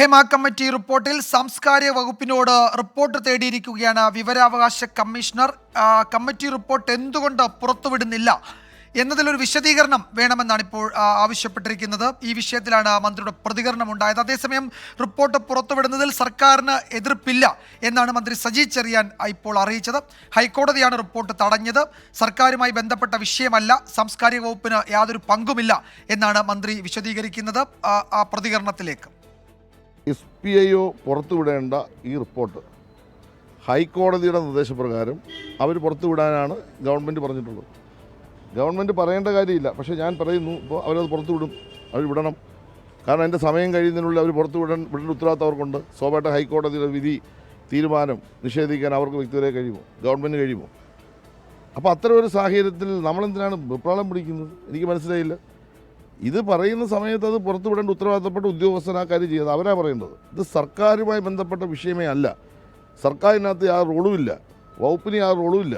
Hema committee റിപ്പോർട്ടിൽ സാംസ്കാരിക വകുപ്പിനോട് report തേടിയിരിക്കുകയാണ് വിവരാവകാശ കമ്മീഷണർ. കമ്മിറ്റി റിപ്പോർട്ട് എന്തുകൊണ്ട് പുറത്തുവിടുന്നില്ല എന്നതിലൊരു വിശദീകരണം വേണമെന്നാണ് ഇപ്പോൾ ആവശ്യപ്പെട്ടിരിക്കുന്നത്. ഈ വിഷയത്തിലാണ് മന്ത്രിയുടെ പ്രതികരണം ഉണ്ടായത് അതേസമയം റിപ്പോർട്ട് പുറത്തുവിടുന്നതിൽ സർക്കാരിന് എതിർപ്പില്ല എന്നാണ് മന്ത്രി സജി ചെറിയാൻ ഇപ്പോൾ അറിയിച്ചത്. ഹൈക്കോടതിയാണ് റിപ്പോർട്ട് തടഞ്ഞത്. സർക്കാരുമായി ബന്ധപ്പെട്ട വിഷയമല്ല. സാംസ്കാരിക വകുപ്പിന് യാതൊരു പങ്കുമില്ല എന്നാണ് മന്ത്രി വിശദീകരിക്കുന്നത്. ആ, പ്രതികരണത്തിലേക്ക്. എസ് പി ഐ ഒ പുറത്തുവിടേണ്ട ഈ റിപ്പോർട്ട്. ഹൈക്കോടതിയുടെ നിർദ്ദേശപ്രകാരം അവർ പുറത്തുവിടാനാണ് ഗവൺമെന്റ് പറഞ്ഞിട്ടുള്ളത്. ഗവൺമെന്റ് പറയേണ്ട കാര്യമില്ല. പക്ഷേ ഞാൻ പറയുന്നു ഇപ്പോൾ അവരത് പുറത്തുവിടും അവർ വിടണം. കാരണം എന്റെ സമയം കഴിയുന്നതിനുള്ളിൽ അവർ പുറത്തുവിടാൻ വിടേണ്ട ഉത്തരവാദിത്തം അവർക്കുണ്ട്. സ്വാഭാവികമായിട്ട് ഹൈക്കോടതിയുടെ വിധി തീരുമാനം നിഷേധിക്കാൻ അവർക്ക് വ്യക്തിവരെ കഴിയുമോ? ഗവൺമെന്റ് കഴിയുമോ? അപ്പോൾ അത്തരം ഒരു സാഹചര്യത്തിൽ നമ്മളെന്തിനാണ് വിപ്ലവം പിടിക്കുന്നത്? എനിക്ക് മനസ്സിലായില്ല. ഇത് പറയുന്ന സമയത്ത് അത് പുറത്തുവിടേണ്ട ഉത്തരവാദിത്തപ്പെട്ട ഉദ്യോഗസ്ഥൻ ആ കാര്യം ചെയ്യുന്നത് അവരാ പറയേണ്ടത് ഇത് സർക്കാരുമായി ബന്ധപ്പെട്ട വിഷയമേ അല്ല. സർക്കാരിനകത്ത് ആ റോളുമില്ല വകുപ്പിന് ആ റോളുമില്ല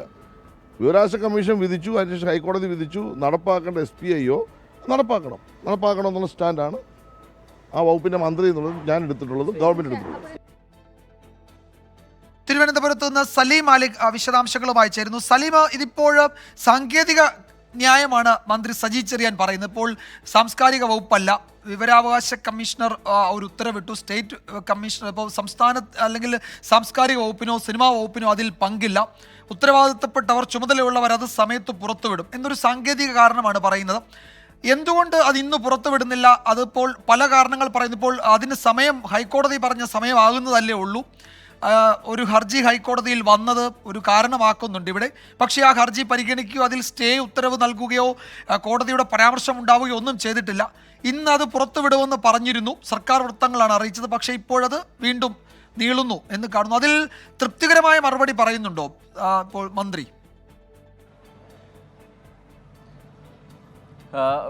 വിവരാശ കമ്മീഷൻ വിധിച്ചു അതിനുശേഷം ഹൈക്കോടതി വിധിച്ചു നടപ്പാക്കേണ്ട എസ് പി ഐയോ നടപ്പാക്കണം. നടപ്പാക്കണം എന്നുള്ള സ്റ്റാൻഡാണ് ആ വകുപ്പിന്റെ മന്ത്രി എന്നുള്ളത് ഞാൻ എടുത്തിട്ടുള്ളത് ഗവൺമെന്റ് എടുത്തിട്ടുള്ളത്. തിരുവനന്തപുരത്ത് നിന്ന് സലീം മാലിക് വിശദാംശങ്ങളുമായി ചേരുന്നു. സലീം ഇതിപ്പോൾ സാങ്കേതിക ന്യായമാണ് മന്ത്രി സജി ചെറിയാൻ പറയുന്നത്. ഇപ്പോൾ സാംസ്കാരിക വകുപ്പല്ല. വിവരാവകാശ കമ്മീഷണർ ഒരു ഉത്തരവിട്ടു. സ്റ്റേറ്റ് കമ്മീഷണർ ഇപ്പോൾ സംസ്ഥാന അല്ലെങ്കിൽ സാംസ്കാരിക വകുപ്പിനോ സിനിമാ വകുപ്പിനോ അതിൽ പങ്കില്ല. ഉത്തരവാദിത്തപ്പെട്ടവർ ചുമതലയുള്ളവർ അത് സമയത്ത് പുറത്തുവിടും എന്നൊരു സാങ്കേതിക കാരണമാണ് പറയുന്നത്. എന്തുകൊണ്ട് അത് ഇന്ന് പുറത്തുവിടുന്നില്ല? അതിപ്പോൾ പല കാരണങ്ങൾ പറയുന്നു. ഇപ്പോൾ അതിന് സമയം ഹൈക്കോടതി പറഞ്ഞ സമയമാകുന്നതല്ലേ ഉള്ളൂ. ഒരു ഹർജി ഹൈക്കോടതിയിൽ വന്നത് ഒരു കാരണമാക്കുന്നുണ്ട് ഇവിടെ. പക്ഷേ ആ ഹർജി പരിഗണിക്കുകയോ അതിൽ സ്റ്റേ ഉത്തരവ് നൽകുകയോ കോടതിയുടെ പരാമർശം ഉണ്ടാവുകയോ ഒന്നും ചെയ്തിട്ടില്ല. ഇന്ന് അത് പുറത്തുവിടുമെന്ന് പറഞ്ഞിരുന്നു. സർക്കാർ വൃത്തങ്ങളാണ് അറിയിച്ചത്. പക്ഷേ ഇപ്പോഴത് വീണ്ടും നീളുന്നു എന്ന് കാണുന്നു. അതിൽ തൃപ്തികരമായ മറുപടി പറയുന്നുണ്ടോ ഇപ്പോൾ മന്ത്രി?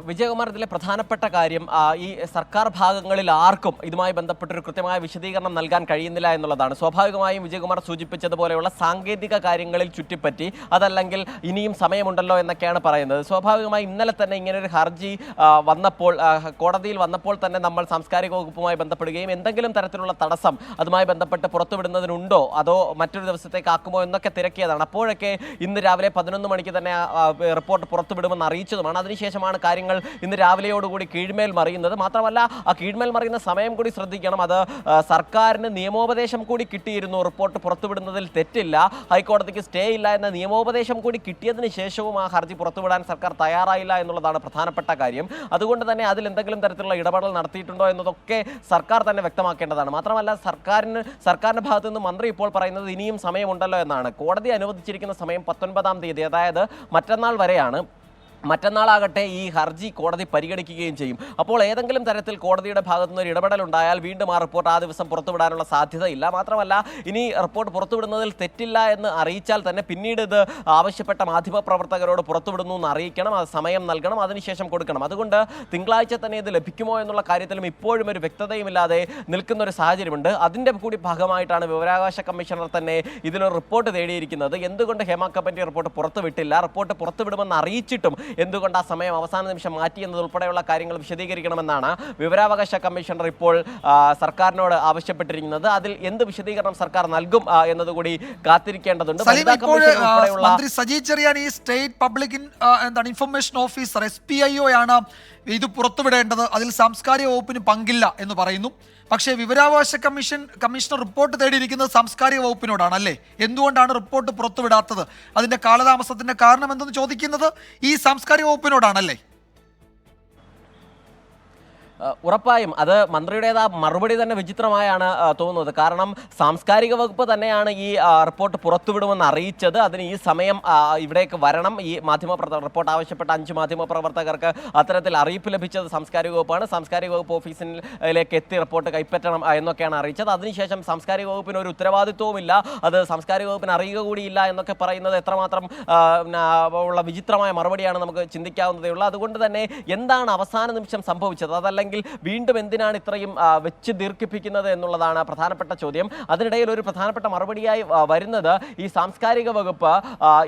വിജയകുമാർ ഇതിലെ പ്രധാനപ്പെട്ട കാര്യം ഈ സർക്കാർ ഭാഗങ്ങളിൽ ആർക്കും ഇതുമായി ബന്ധപ്പെട്ടൊരു കൃത്യമായ വിശദീകരണം നൽകാൻ കഴിയുന്നില്ല എന്നുള്ളതാണ്. സ്വാഭാവികമായും വിജയകുമാർ സൂചിപ്പിച്ചതുപോലെയുള്ള സാങ്കേതിക കാര്യങ്ങളിൽ ചുറ്റിപ്പറ്റി അതല്ലെങ്കിൽ ഇനിയും സമയമുണ്ടല്ലോ എന്നൊക്കെയാണ് പറയുന്നത്. സ്വാഭാവികമായും ഇന്നലെ തന്നെ ഇങ്ങനെ ഒരു ഹർജി വന്നപ്പോൾ കോടതിയിൽ വന്നപ്പോൾ തന്നെ നമ്മൾ സാംസ്കാരിക വകുപ്പുമായി ബന്ധപ്പെടുകയും എന്തെങ്കിലും തരത്തിലുള്ള തടസ്സം അതുമായി ബന്ധപ്പെട്ട് പുറത്തുവിടുന്നതിനുണ്ടോ അതോ മറ്റൊരു ദിവസത്തേക്ക് ആക്കുമോ എന്നൊക്കെ തിരക്കിയതാണ്. അപ്പോഴൊക്കെ ഇന്ന് രാവിലെ പതിനൊന്ന് മണിക്ക് തന്നെ റിപ്പോർട്ട് പുറത്തുവിടുമെന്ന് അറിയിച്ചതുമാണ്. അതിനുശേഷമാണ് കാര്യങ്ങൾ ഇന്ന് രാവിലെയോടുകൂടി കീഴ്മേൽ മറിയുന്നത്. മാത്രമല്ല ആ കീഴ്മേൽ മറിയുന്ന സമയം കൂടി ശ്രദ്ധിക്കണം. അത് സർക്കാരിന് നിയമോപദേശം കൂടി കിട്ടിയിരുന്നു. റിപ്പോർട്ട് പുറത്തുവിടുന്നതിൽ തെറ്റില്ല. ഹൈക്കോടതിക്ക് സ്റ്റേ ഇല്ല എന്ന നിയമോപദേശം കൂടി കിട്ടിയതിന് ശേഷവും ആ ഹർജി പുറത്തുവിടാൻ സർക്കാർ തയ്യാറായില്ല എന്നുള്ളതാണ് പ്രധാനപ്പെട്ട കാര്യം. അതുകൊണ്ട് തന്നെ അതിൽ എന്തെങ്കിലും തരത്തിലുള്ള ഇടപെടൽ നടത്തിയിട്ടുണ്ടോ എന്നതൊക്കെ സർക്കാർ തന്നെ വ്യക്തമാക്കേണ്ടതാണ്. മാത്രമല്ല സർക്കാരിന് സർക്കാരിന്റെ ഭാഗത്തു നിന്ന് മന്ത്രി ഇപ്പോൾ പറയുന്നത് ഇനിയും സമയമുണ്ടല്ലോ എന്നാണ്. കോടതി അനുവദിച്ചിരിക്കുന്ന സമയം പത്തൊൻപതാം തീയതി. അതായത് മറ്റന്നാൾ വരെയാണ്. മറ്റന്നാളാകട്ടെ ഈ ഹർജി കോടതി പരിഗണിക്കുകയും ചെയ്യും. അപ്പോൾ ഏതെങ്കിലും തരത്തിൽ കോടതിയുടെ ഭാഗത്തു നിന്ന് ഒരു ഇടപെടൽ ഉണ്ടായാൽ വീണ്ടും ആ റിപ്പോർട്ട് ആ ദിവസം പുറത്തുവിടാനുള്ള സാധ്യതയില്ല. മാത്രമല്ല ഇനി റിപ്പോർട്ട് പുറത്തുവിടുന്നതിൽ തെറ്റില്ല എന്ന് അറിയിച്ചാൽ തന്നെ പിന്നീട് ഇത് ആവശ്യപ്പെട്ട മാധ്യമപ്രവർത്തകരോട് പുറത്തുവിടുന്നു എന്ന് അറിയിക്കണം. അത് സമയം നൽകണം അതിനുശേഷം കൊടുക്കണം. അതുകൊണ്ട് തിങ്കളാഴ്ച തന്നെ ഇത് ലഭിക്കുമോ എന്നുള്ള കാര്യത്തിലും ഇപ്പോഴും ഒരു വ്യക്തതയുമില്ലാതെ നിൽക്കുന്ന ഒരു സാഹചര്യമുണ്ട്. അതിന്റെ കൂടി ഭാഗമായിട്ടാണ് വിവരാവകാശ കമ്മീഷണർ തന്നെ ഇതിലൊരു റിപ്പോർട്ട് തേടിയിരിക്കുന്നത്. എന്തുകൊണ്ട് ഹേമ കമ്മിറ്റി റിപ്പോർട്ട് പുറത്തുവിട്ടില്ല? റിപ്പോർട്ട് പുറത്തുവിടുമെന്ന് അറിയിച്ചിട്ടും എന്തുകൊണ്ട് ആ സമയം അവസാന നിമിഷം മാറ്റി എന്നതുൾപ്പെടെയുള്ള കാര്യങ്ങൾ വിശദീകരിക്കണമെന്നാണ് വിവരാവകാശ കമ്മീഷണർ ഇപ്പോൾ സർക്കാരിനോട് ആവശ്യപ്പെട്ടിരിക്കുന്നത്. അതിൽ എന്ത് വിശദീകരണം സർക്കാർ നൽകും എന്നതുകൂടി കാത്തിരിക്കേണ്ടതുണ്ട്. മന്ത്രി സജി ചെറിയാൻ ഈ സ്റ്റേറ്റ് പബ്ലിക് എന്താണ് information officer S P I O ആണ് ഇത് പുറത്തുവിടേണ്ടത് അതിൽ സാംസ്കാരിക വകുപ്പിന് പങ്കില്ല എന്ന് പറയുന്നു. പക്ഷേ വിവരാവകാശ കമ്മീഷൻ കമ്മീഷണർ റിപ്പോർട്ട് തേടിയിരിക്കുന്നത് സാംസ്കാരിക വകുപ്പിനോടാണ് അല്ലേ? എന്തുകൊണ്ടാണ് റിപ്പോർട്ട് പുറത്തുവിടാത്തത്? അതിന്റെ കാലതാമസത്തിന്റെ കാരണം എന്തെന്ന് ചോദിക്കുന്നത് ഈ സാംസ്കാരിക വകുപ്പിനോടാണല്ലേ? ഉറപ്പായും അത് മന്ത്രിയുടേത് ആ മറുപടി തന്നെ വിചിത്രമായാണ് തോന്നുന്നത്. കാരണം സാംസ്കാരിക വകുപ്പ് തന്നെയാണ് ഈ റിപ്പോർട്ട് പുറത്തുവിടുമെന്ന് അറിയിച്ചത്. അതിന് ഈ സമയം ഇവിടേക്ക് വരണം. ഈ മാധ്യമ റിപ്പോർട്ട് ആവശ്യപ്പെട്ട അഞ്ച് മാധ്യമ പ്രവർത്തകർക്ക് അത്തരത്തിൽ അറിയിപ്പ് ലഭിച്ചത് സാംസ്കാരിക വകുപ്പാണ്. സാംസ്കാരിക വകുപ്പ് ഓഫീസിലേക്ക് എത്തി റിപ്പോർട്ട് കൈപ്പറ്റണം എന്നൊക്കെയാണ് അറിയിച്ചത്. അതിനുശേഷം സാംസ്കാരിക വകുപ്പിന് ഒരു ഉത്തരവാദിത്വവുമില്ല. അത് സാംസ്കാരിക വകുപ്പിന് അറിയുക കൂടിയില്ല എന്നൊക്കെ പറയുന്നത് എത്രമാത്രം ഉള്ള വിചിത്രമായ മറുപടിയാണ് നമുക്ക് ചിന്തിക്കാവുന്നതേ ഉള്ളൂ അതുകൊണ്ട് തന്നെ എന്താണ് അവസാന നിമിഷം സംഭവിച്ചത്? അതല്ലെങ്കിൽ അല്ലെങ്കിൽ വീണ്ടും എന്തിനാണ് ഇത്രയും വെച്ച് ദീർഘിപ്പിക്കുന്നത് എന്നുള്ളതാണ് പ്രധാനപ്പെട്ട ചോദ്യം. അതിനിടയിൽ ഒരു പ്രധാനപ്പെട്ട മറുപടിയായി വരുന്നത് ഈ സാംസ്കാരിക വകുപ്പ്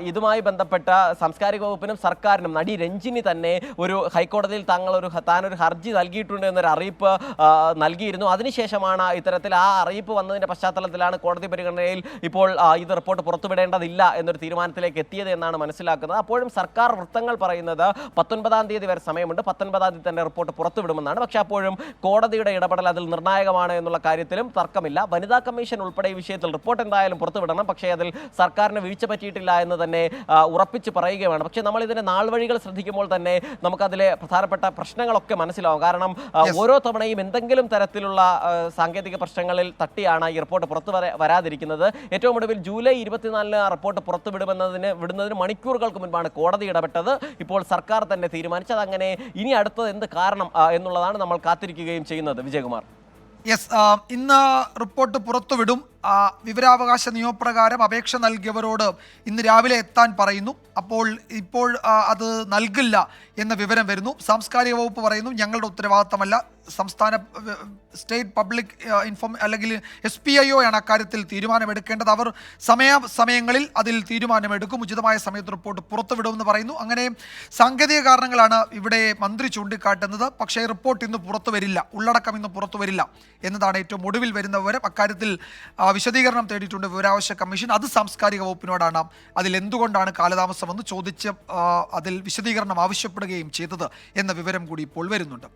ഇതുമായി ബന്ധപ്പെട്ട സാംസ്കാരിക വകുപ്പിനും സർക്കാരിനും നടി രഞ്ജിനി തന്നെ ഒരു ഹൈക്കോടതിയിൽ താങ്കൾ ഒരു താനൊരു ഹർജി നൽകിയിട്ടുണ്ട് എന്നൊരു അറിയിപ്പ് നൽകിയിരുന്നു. അതിനുശേഷമാണ് ഇത്തരത്തിൽ ആ അറിയിപ്പ് വന്നതിന്റെ പശ്ചാത്തലത്തിലാണ് കോടതി പരിഗണനയിൽ ഇപ്പോൾ ഇത് റിപ്പോർട്ട് പുറത്തുവിടേണ്ടതില്ല എന്നൊരു തീരുമാനത്തിലേക്ക് എത്തിയത് എന്നാണ് മനസ്സിലാക്കുന്നത്. അപ്പോഴും സർക്കാർ വൃത്തങ്ങൾ പറയുന്നത് പത്തൊൻപതാം തീയതി വരെ സമയമുണ്ട്. പത്തൊൻപതാം തീയതി തന്നെ റിപ്പോർട്ട് പുറത്തുവിടുമെന്നാണ്. പക്ഷേ അപ്പോഴും കോടതിയുടെ ഇടപെടൽ അതിൽ നിർണായകമാണ് എന്നുള്ള കാര്യത്തിലും തർക്കമില്ല. വനിതാ കമ്മീഷൻ ഉൾപ്പെടെ ഈ വിഷയത്തിൽ റിപ്പോർട്ട് എന്തായാലും പുറത്തുവിടണം. പക്ഷേ അതിൽ സർക്കാരിന് വീഴ്ച പറ്റിയിട്ടില്ല എന്ന് തന്നെ ഉറപ്പിച്ച് പറയുകയാണ്. പക്ഷേ നമ്മൾ ഇതിന്റെ നാൾ വഴികൾ ശ്രദ്ധിക്കുമ്പോൾ തന്നെ നമുക്കതിലെ പ്രധാനപ്പെട്ട പ്രശ്നങ്ങളൊക്കെ മനസ്സിലാവും. കാരണം ഓരോ തവണയും എന്തെങ്കിലും തരത്തിലുള്ള സാങ്കേതിക പ്രശ്നങ്ങളിൽ തട്ടിയാണ് ഈ റിപ്പോർട്ട് പുറത്തു വരാതിരിക്കുന്നത്. ഏറ്റവും ഒടുവിൽ ജൂലൈ ഇരുപത്തിനാലിന് ആ റിപ്പോർട്ട് പുറത്തുവിടുമെന്നതിന് വിടുന്നതിന് മണിക്കൂറുകൾക്ക് മുൻപാണ് കോടതി ഇടപെട്ടത്. ഇപ്പോൾ സർക്കാർ തന്നെ തീരുമാനിച്ചത് അങ്ങനെ ഇനി അടുത്തത് എന്ത് കാരണം എന്നുള്ളതാണ് നമ്മൾ കാത്തിരിക്കുകയും ചെയ്യുന്നത് വിജയകുമാർ. യെസ് ഇന്ന് റിപ്പോർട്ട് പുറത്തുവിടും. വിവരാവകാശ നിയമപ്രകാരം അപേക്ഷ നൽകിയവരോട് ഇന്ന് രാവിലെ എത്താൻ പറയുന്നു. അപ്പോൾ ഇപ്പോൾ അത് നൽകില്ല എന്ന വിവരം വരുന്നു. സാംസ്കാരിക വകുപ്പ് പറയുന്നു ഞങ്ങളുടെ ഉത്തരവാദിത്തമല്ല. സംസ്ഥാന സ്റ്റേറ്റ് പബ്ലിക് ഇൻഫോം അല്ലെങ്കിൽ എസ് പി ഐ ഒ ആണ് അക്കാര്യത്തിൽ തീരുമാനമെടുക്കേണ്ടത്. അവർ സമയ സമയങ്ങളിൽ അതിൽ തീരുമാനമെടുക്കും. ഉചിതമായ സമയത്ത് റിപ്പോർട്ട് പുറത്തുവിടുമെന്ന് പറയുന്നു. അങ്ങനെ സാങ്കേതിക കാരണങ്ങളാണ് ഇവിടെ മന്ത്രി ചൂണ്ടിക്കാട്ടുന്നത്. പക്ഷേ റിപ്പോർട്ട് ഇന്ന് പുറത്തു വരില്ല. ഉള്ളടക്കം ഇന്ന് പുറത്തു വരില്ല എന്നതാണ് ഏറ്റവും ഒടുവിൽ വരുന്ന വിവരം. അക്കാര്യത്തിൽ വിശദീകരണം തേടിയിട്ടുണ്ട് വിവരാവകാശ കമ്മീഷൻ. അത് സാംസ്കാരിക വകുപ്പിനോടാണ്. അതിൽ എന്തുകൊണ്ടാണ് കാലതാമസമെന്ന് ചോദിച്ച് അതിൽ വിശദീകരണം ആവശ്യപ്പെടുകയും ചെയ്തത് എന്ന വിവരം കൂടി ഇപ്പോൾ വരുന്നുണ്ട്.